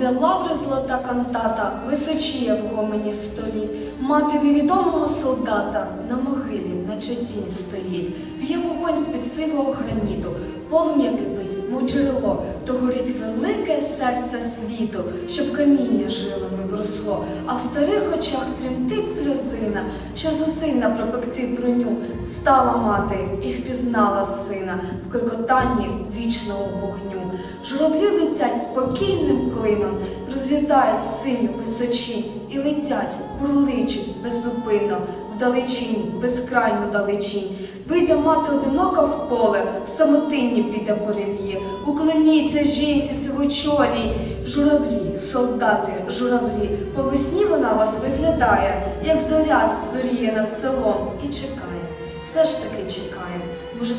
де лаври золота кантата височіє в гомені століть. Мати невідомого солдата на могилі, наче тінь стоїть. Б'є вогонь з-під сивого граніту, полум'я кипить, мов джерело, то горить велике серце світу, щоб каміння жилами вросло, а в старих очах тремтить сльозина, що зусилля пропекти броню. Стала мати і впізнала сина в кликотанні вічного вогню. Журавлі летять спокійним клином, розрізають синю височінь і летять, курличуть беззупинно, вдалечінь, безкрайну далечінь. Вийде мати одинока в поле, в самотинні піде порев'є, уклоніться жінці сивочолій. Журавлі, солдати, журавлі, по весні вона вас виглядає, як зоря зоріє над селом, і чекає, все ж таки чекає. Може,